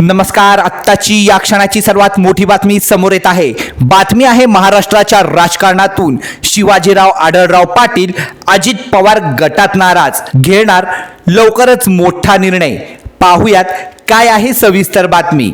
नमस्कार आत्ताची या क्षणाची सर्वात मोठी बातमी समोर येत आहे. बातमी आहे महाराष्ट्राच्या राजकारणातून. शिवाजीराव आढळराव पाटील अजित पवार गटात नाराज. घेणार लवकरच मोठा निर्णय. पाहुयात काय आहे सविस्तर बातमी.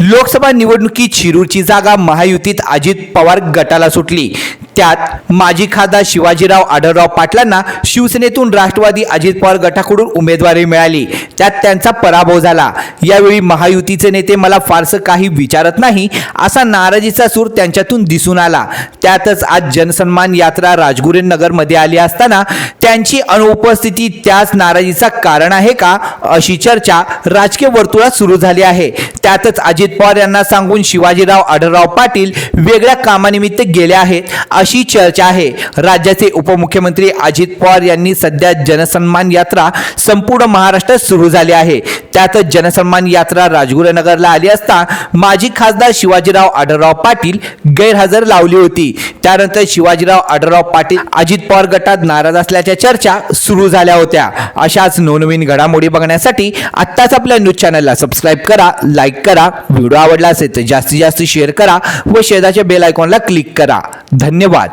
लोकसभा निवडणुकीत शिरूरची जागा महायुतीत अजित पवार गटाला सुटली. त्यात माजी खासदार शिवाजीराव आढळराव पाटलांना शिवसेनेतून राष्ट्रवादी अजित पवार गटाकडून उमेदवारी मिळाली. त्यात त्यांचा पराभव झाला. यावेळी महायुतीचे नेते मला फारसं काही विचारत नाही असा नाराजीचा सूर त्यांच्यातून दिसून आला. त्यातच आज जनसन्मान यात्रा राजगुरेनगरमध्ये आली असताना त्यांची अनुपस्थिती त्याच नाराजीचा कारण आहे का अशी चर्चा राजकीय वर्तुळात सुरू झाली आहे. त्यातच अजित पवार यांना सांगून शिवाजीराव आढळराव पाटील वेगळ्या कामानिमित्त गेले आहेत अशी चर्चा आहे. राज्याचे उपमुख्यमंत्री अजित पवार यांनी सध्या जनसन्मान यात्रा संपूर्ण महाराष्ट्रात सुरू झाली आहे. त्यातच जनसन्मान यात्रा राजगुरुनगरला आली असता माजी खासदार शिवाजीराव आढळराव पाटील गैरहजर लावली होती. त्यानंतर शिवाजीराव आढळराव पाटील अजित पवार गटात नाराज असल्याच्या चर्चा सुरू झाल्या होत्या. अशाच नवनवीन घडामोडी बघण्यासाठी आत्ताच आपल्या न्यूज चॅनलला सबस्क्राईब करा लाईक करा. व्हिडिओ आवडला असेल तर जास्तीत जास्त शेअर करा व शेजारच्या बेल आयकॉनला क्लिक करा. धन्यवाद.